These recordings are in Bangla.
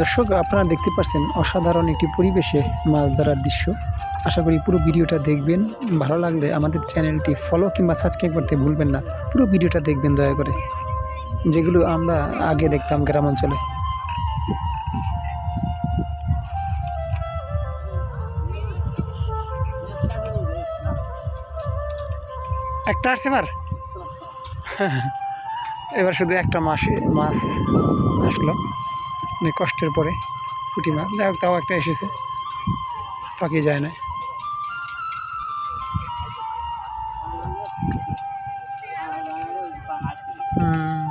দর্শক, আপনারা দেখতে পাচ্ছেন অসাধারণ একটি পরিবেশে মাছ ধরার দৃশ্য। আশা করি পুরো ভিডিওটা দেখবেন। ভালো লাগলে আমাদের চ্যানেলটি ফলো কিংবা সাবস্ক্রাইব করতে ভুলবেন না। পুরো ভিডিওটা দেখবেন দয়া করে। যেগুলো আমরা আগে দেখতাম গ্রাম অঞ্চলে। একটা আসছে এবার? এবার শুধু একটা মাসে মাছ আসলো। অনেক কষ্টের পরে পুঁটি মাছ। যাই হোক তাও একটা এসেছে। ফাঁকি যায় না। হুম,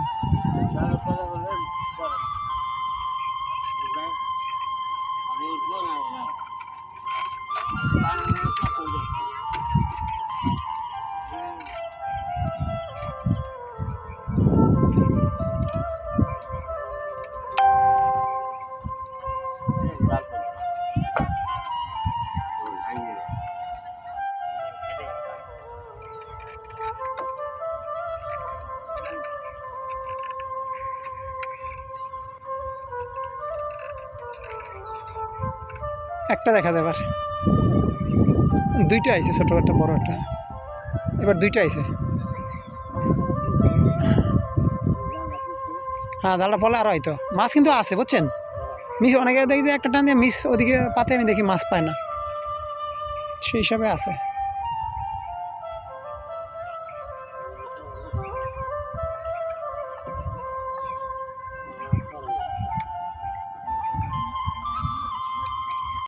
একটা দেখা যায় এবার। দুইটা আইছে, ছোটো একটা, বড় একটা। এবার দুইটা আইছে। হ্যাঁ জালটা পড়লে আরও হয়তো। মাছ কিন্তু আছে, বুঝছেন? মিস, অনেকে দেখি যে একটা টান দিয়ে মিস ওদিকে পাতে, আমি দেখি মাছ পায় না। সেই হিসাবে আছে।